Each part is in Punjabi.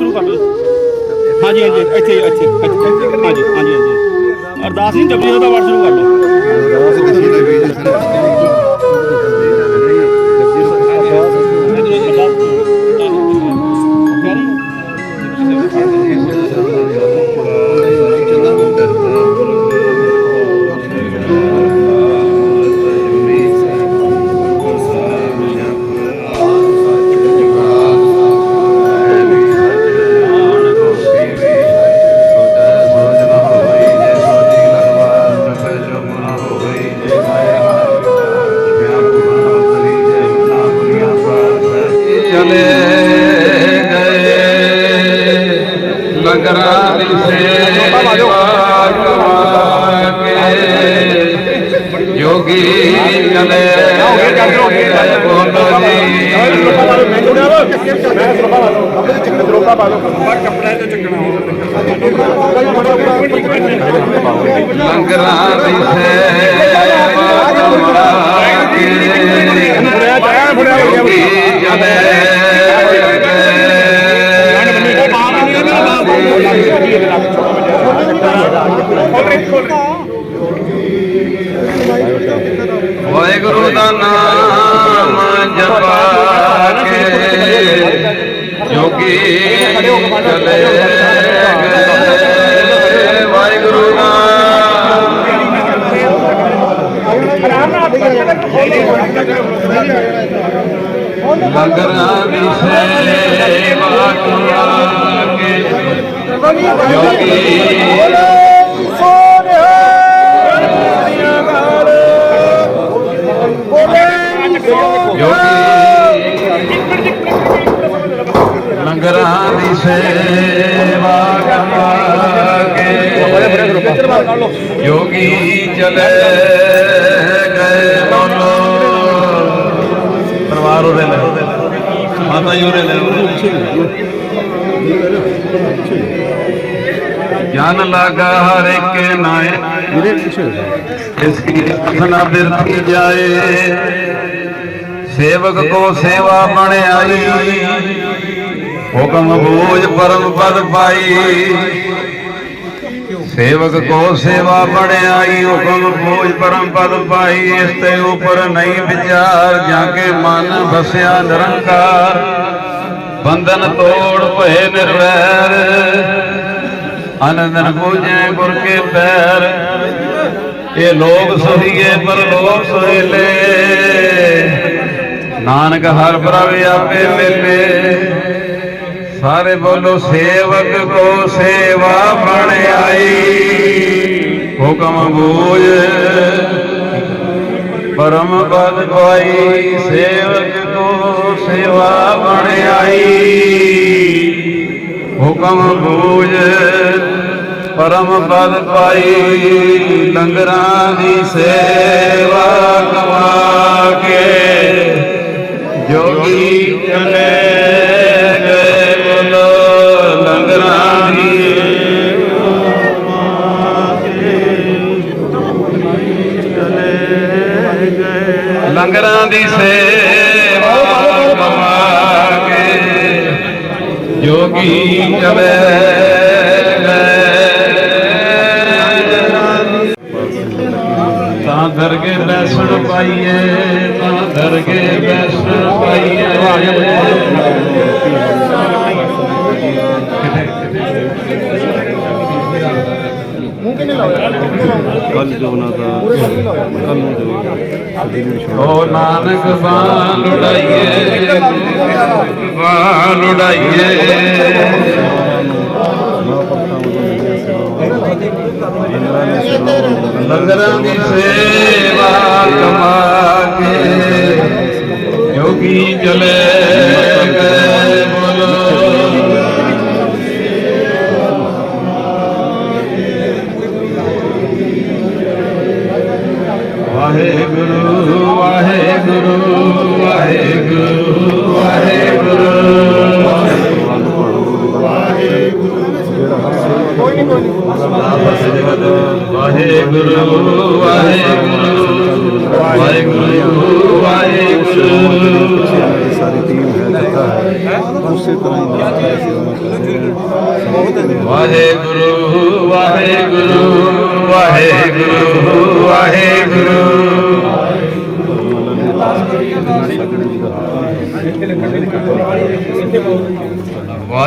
ਸ਼ੁਰੂ ਕਰ ਲਓ ਹਾਂਜੀ ਹਾਂਜੀ, ਇੱਥੇ ਇੱਥੇ ਇੱਥੇ ਹਾਂਜੀ ਹਾਂਜੀ ਹਾਂਜੀ। ਅਰਦਾਸ ਨਹੀਂ ਜਪਜੀ ਦਾ ਪਾਠ ਸ਼ੁਰੂ ਕਰ ਲਓ ਚਲੇ ਲੰਗਰਾਂ ਦੀ ਸੇਵਾ ਕਮਾ ਕੇ ਜੋਗੀ ਲੰਗਰਾਂ ਦੀ ਸੇਵਾ ਕਰਾਂਗੇ। ਜੋਗੀ ਲੰਗਰਾਂ ਦੀ ਸੇਵਾ ਕਰਾਂਗੇ। ਯੋਗੀ ਚਲੇ ਪਰਿਵਾਰ ਉਰੇ ਲੈ ਮਾਤਾ ਜੀ ਉਰੇ ਲੈ ਜਨ ਲਾਗਾ ਹਰ ਇੱਕ ਨਾਏ। ਇਸ ਕੀ ਰਖਨਾ ਬਿਰਤੀ ਜਾਏ। ਸੇਵਕ ਕੋ ਸੇਵਾ ਬਣ ਆਈ। ਹੁਕਮ ਬੋਝ ਪਰਮ ਪਦ ਪਾਈ। ਸੇਵਕ ਕੋ ਸੇਵਾ ਬਣ ਹੁਕਮ ਬੋਝ ਪਰਮ ਪਦ ਪਾਈ, ਇਸ ਤੇ ਉਪਰ ਨਹੀਂ ਵਿਚਾਰ, ਜਾਂ ਕੇ ਮਨ ਬਸਿਆ ਨਿਰੰਕਾਰ। ਬੰਧਨ ਤੋੜ ਭਏ ਨਿਰਵੈਰ ਅਨੰਦਨ ਪੂਜੈ ਗੁਰ ਕੇ ਪੈਰ। ਇਹ ਲੋਕ ਸੋਹੀਏ, ਪਰ ਲੋਕ ਸੋਹਿਲੇ। ਨਾਨਕ ਹਰ ਪ੍ਰਭ ਆਪੇ ਮਿਲੇ ਸਾਰੇ ਬੋਲੋ, ਸੇਵਕ ਕੋ ਸੇਵਾ ਬਣ ਆਈ। ਹੁਕਮ ਬੂਝ, ਪਰਮ ਪਦ ਪਾਈ ਸੇਵਕ ਕੋ ਸੇਵਾ ਬਣ ਆਈ। ਹੁਕਮ ਬੂਝ, ਪਰਮ ਪਦ ਪਾਈ, ਲੰਗਰਾਂ ਦੀ ਸੇਵਾ ਕਮਾ ਕੇ ਜੋਗੀ ਚਲੇ। ਲੰਗਰਾਂ ਦੀ ਸੇਵਾ ਕਮਾ ਕੇ ਜੋਗੀ ਗਏ ਤਾਂ ਦਰਗੇ ਬੈਸਣ ਪਾਈਏ ਤਾਂ ਦਰਗੇ ਬੈਸਣ ਪਾਈਏ। ਕੱਲ ਜੋ ਨਾ ਦਾ ਕੱਲ ਨੂੰ ਜੋ ਓ ਨਾਨਕ ਬਾਣ ਲੁੜਾਈਏ ਬਾਣ ਲੁੜਾਈਏ ਲੰਗਰਾਂ ਦੀ ਸੇਵਾ ਕਮਾ ਕੇ ਜੋਗੀ ਚਲੇ ਵਾਹਿਗੁਰੂ ਵਾਹਿਗੁਰੂ ਵਾਹਿਗੁਰੂ ਵਾਹਿਗੁਰੂ ਵਾਹਿਗੁਰੂ ਵਾਹਿਗੁਰੂ ਵਾਹਿਗੁਰੂ ਸਾਰੀ ਟੀਮ ਹੈ ਦਿੱਤਾ ਹੈ ਵਾਹਿਗੁਰੂ ਵਾਹਿਗੁਰੂ ਵਾਹਿਗੁਰੂ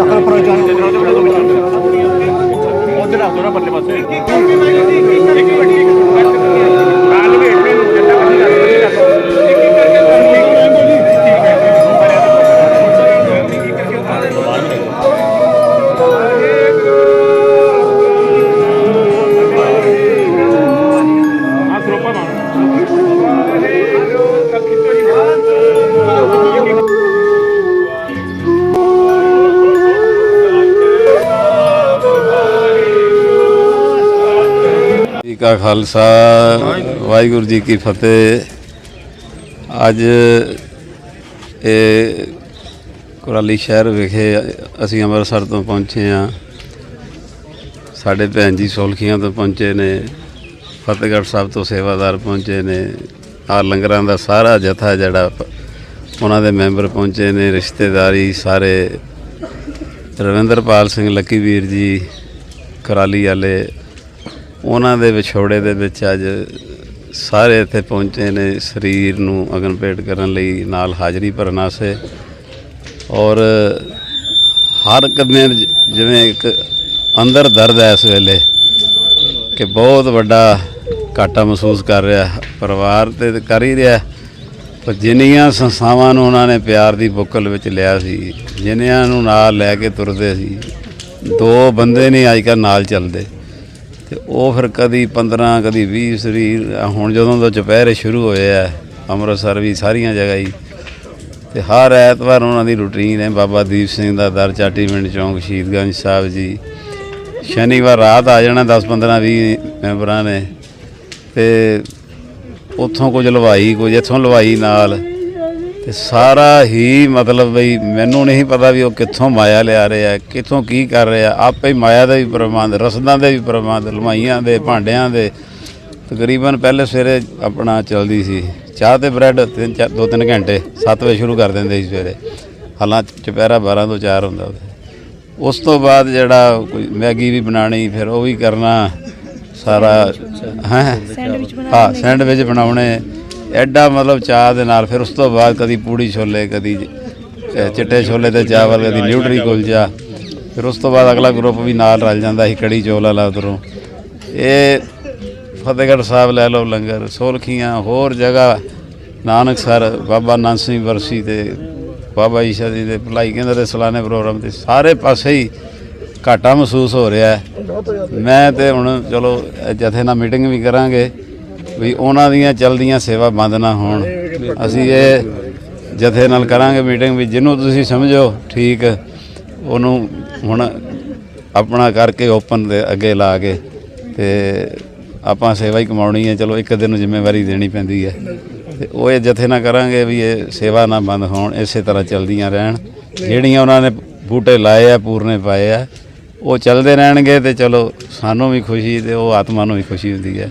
ਚੱਕਰ ਪਰ ਜਾਣ ਉਧਰ ਆ ਦੋ ਨਾ ਪਰਲੇ ਪਾਸੇ। ਕਾ ਖਾਲਸਾ, ਵਾਹਿਗੁਰੂ ਜੀ ਕੀ ਫਤਿਹ। ਅੱਜ ਇਹ ਕੁਰਾਲੀ ਸ਼ਹਿਰ ਵਿਖੇ ਅਸੀਂ ਅੰਮ੍ਰਿਤਸਰ ਤੋਂ ਪਹੁੰਚੇ ਹਾਂ। ਸਾਡੇ ਭੈਣ ਜੀ ਸੋਲਖੀਆਂ ਤੋਂ ਪਹੁੰਚੇ ਨੇ, ਫਤਿਹਗੜ੍ਹ ਸਾਹਿਬ ਤੋਂ ਸੇਵਾਦਾਰ ਪਹੁੰਚੇ ਨੇ। ਆ ਲੰਗਰਾਂ ਦਾ ਸਾਰਾ ਜਥਾ ਜਿਹੜਾ ਉਹਨਾਂ ਦੇ ਮੈਂਬਰ ਪਹੁੰਚੇ ਨੇ, ਰਿਸ਼ਤੇਦਾਰੀ ਸਾਰੇ। ਰਵਿੰਦਰਪਾਲ ਸਿੰਘ ਲੱਕੀ ਵੀਰ ਜੀ, ਕੁਰਾਲੀ ਵਾਲੇ ਉਹਨਾਂ ਦੇ ਵਿਛੋੜੇ ਦੇ ਵਿੱਚ ਅੱਜ ਸਾਰੇ ਇੱਥੇ ਪਹੁੰਚੇ ਨੇ ਸਰੀਰ ਨੂੰ ਅਗਨ ਭੇਟ ਕਰਨ ਲਈ, ਨਾਲ ਹਾਜ਼ਰੀ ਭਰਨ ਵਾਸਤੇ। ਔਰ ਹਰ ਕਦੇ ਜਿਵੇਂ ਇੱਕ ਅੰਦਰ ਦਰਦ ਹੈ ਇਸ ਵੇਲੇ ਕਿ ਬਹੁਤ ਵੱਡਾ ਘਾਟਾ ਮਹਿਸੂਸ ਕਰ ਰਿਹਾ, ਪਰਿਵਾਰ ਤੇ ਤਾਂ ਕਰ ਹੀ ਰਿਹਾ। ਪਰ ਜਿੰਨੀਆਂ ਸੰਸਥਾਵਾਂ ਨੂੰ ਉਹਨਾਂ ਨੇ ਪਿਆਰ ਦੀ ਬੁੱਕਲ ਵਿੱਚ ਲਿਆ ਸੀ ਜਿਨ੍ਹਾਂ ਨੂੰ ਨਾਲ ਲੈ ਕੇ ਤੁਰਦੇ ਸੀ, ਦੋ ਬੰਦੇ ਨਹੀਂ ਅੱਜ ਕੱਲ੍ਹ ਨਾਲ ਚੱਲਦੇ। ਤੇ ਉਹ ਫਿਰ ਕਦੀ 15 ਕਦੀ 20 ਸਰੀਰ ਹੁਣ ਜਦੋਂ ਤੋਂ ਚੁਪਹਿਰੇ ਸ਼ੁਰੂ ਹੋਏ ਆ ਅੰਮ੍ਰਿਤਸਰ ਵੀ ਸਾਰੀਆਂ ਜਗ੍ਹਾ ਹੀ, ਤੇ ਹਰ ਐਤਵਾਰ ਉਹਨਾਂ ਦੀ ਰੁਟੀਨ ਹੈ, ਬਾਬਾ ਦੀਪ ਸਿੰਘ ਦਾ ਦਰ ਚਾਟੀ ਪਿੰਡ ਚੌਂਕ, ਸ਼ਹੀਦਗੰਜ ਸਾਹਿਬ ਜੀ। ਸ਼ਨੀਵਾਰ ਰਾਤ ਆ ਜਾਣਾ 10 15 20 ਮੈਂਬਰਾਂ ਨੇ, ਤੇ ਉੱਥੋਂ ਕੁਝ ਲਵਾਈ ਕੁਝ ਇੱਥੋਂ ਲਵਾਈ ਨਾਲ ਤੇ ਸਾਰਾ ਹੀ ਮਤਲਬ ਬਈ ਮੈਨੂੰ ਨਹੀਂ ਪਤਾ ਵੀ ਉਹ ਕਿੱਥੋਂ ਮਾਇਆ ਲਿਆ ਰਿਹਾ ਕਿੱਥੋਂ ਕੀ ਕਰ ਰਿਹਾ। ਆਪੇ ਹੀ ਮਾਇਆ ਦਾ ਵੀ ਪ੍ਰਬੰਧ ਰਸਦਾਂ ਦੇ ਵੀ ਪ੍ਰਬੰਧ ਲਮਾਈਆਂ ਦੇ ਭਾਂਡਿਆਂ ਦੇ। ਤਕਰੀਬਨ ਪਹਿਲੇ ਸਵੇਰੇ ਆਪਣਾ ਚੱਲਦੀ ਸੀ। ਚਾਹ ਤੇ ਬ੍ਰੈਡ ਤਿੰਨ ਚਾਰ ਦੋ ਤਿੰਨ ਘੰਟੇ 7 ਵਜੇ ਸ਼ੁਰੂ ਕਰ ਦਿੰਦੇ ਸੀ ਸਵੇਰੇ। ਹਾਲਾਂ ਚੁਪਹਿਰਾ 12 ਤੋਂ 4 ਹੁੰਦਾ ਉਹਦੇ ਉਸ ਤੋਂ ਬਾਅਦ ਜਿਹੜਾ ਕੋਈ ਮੈਗੀ ਵੀ ਬਣਾਣੀ ਫਿਰ ਉਹ ਵੀ ਕਰਨਾ। ਸਾਰਾ ਹੈ? ਹਾਂ ਸੈਂਡਵਿਚ ਬਣਾਉਣੇ। ਐਡਾ ਮਤਲਬ ਚਾਹ ਦੇ ਨਾਲ, ਫਿਰ ਉਸ ਤੋਂ ਬਾਅਦ ਕਦੀ ਪੂੜੀ ਛੋਲੇ, ਕਦੀ ਚਿੱਟੇ ਛੋਲੇ ਤੇ ਚਾਵਲ, ਕਦੀ ਨਿਊਟਰੀ ਕੁਲਚਾ। ਫਿਰ ਉਸ ਤੋਂ ਬਾਅਦ ਅਗਲਾ ਗਰੁੱਪ ਵੀ ਨਾਲ ਰਲ ਜਾਂਦਾ ਸੀ, ਕੜੀ ਚੌਲ ਵਾਲਾ ਉਧਰੋਂ। ਇਹ ਫਤਿਹਗੜ੍ਹ ਸਾਹਿਬ ਲੈ ਲਓ ਲੰਗਰ, ਸੋਲਖੀਆਂ, ਹੋਰ ਜਗ੍ਹਾ, ਨਾਨਕਸਰ, ਬਾਬਾ ਨਾਨਕ ਸਿੰਘ ਵਰਸੀ ਤੇ ਬਾਬਾ ਈਸ਼ਾ ਜੀ ਦੇ ਭਲਾਈ ਕਹਿੰਦੇ ਦੇ ਸਲਾਨੇ ਪ੍ਰੋਗਰਾਮ ਤੇ ਸਾਰੇ ਪਾਸੇ ਹੀ ਘਾਟਾ ਮਹਿਸੂਸ ਹੋ ਰਿਹਾ ਮੈਂ ਤੇ ਹੁਣ ਚਲੋ ਇਹ ਜਥੇ ਨਾਲ ਮੀਟਿੰਗ ਵੀ ਕਰਾਂਗੇ। ਵੀ ਉਹਨਾਂ ਦੀਆਂ ਚਲਦੀਆਂ ਸੇਵਾ ਬੰਦ ਨਾ ਹੋਣ। ਅਸੀਂ ਇਹ ਜਥੇ ਨਾਲ ਕਰਾਂਗੇ ਮੀਟਿੰਗ ਵੀ, ਜਿਹਨੂੰ ਤੁਸੀਂ ਸਮਝੋ, ਠੀਕ, ਉਹਨੂੰ ਹੁਣ ਆਪਣਾ ਕਰਕੇ ਓਪਨ ਦੇ ਅੱਗੇ ਲਾ ਕੇ ਤੇ ਆਪਾਂ ਸੇਵਾ ਹੀ ਕਮਾਉਣੀ ਹੈ। ਚਲੋ, ਇੱਕ ਦਿਨ ਨੂੰ ਜ਼ਿੰਮੇਵਾਰੀ ਦੇਣੀ ਪੈਂਦੀ ਹੈ। ਤੇ ਉਹ ਇਹ ਜਥੇ ਨਾ ਕਰਾਂਗੇ ਵੀ ਇਹ ਸੇਵਾ ਨਾ ਬੰਦ ਹੋਣ, ਇਸੇ ਤਰ੍ਹਾਂ ਚੱਲਦੀਆਂ ਰਹਿਣ। ਜਿਹੜੀਆਂ ਉਹਨਾਂ ਨੇ ਬੂਟੇ ਲਾਏ ਆ, ਪੂਰਨੇ ਪਾਏ ਆ, ਉਹ ਚੱਲਦੇ ਰਹਿਣਗੇ ਤੇ ਚਲੋ, ਸਾਨੂੰ ਵੀ ਖੁਸ਼ੀ ਤੇ ਉਹ ਆਤਮਾ ਨੂੰ ਵੀ ਖੁਸ਼ੀ ਹੁੰਦੀ ਹੈ।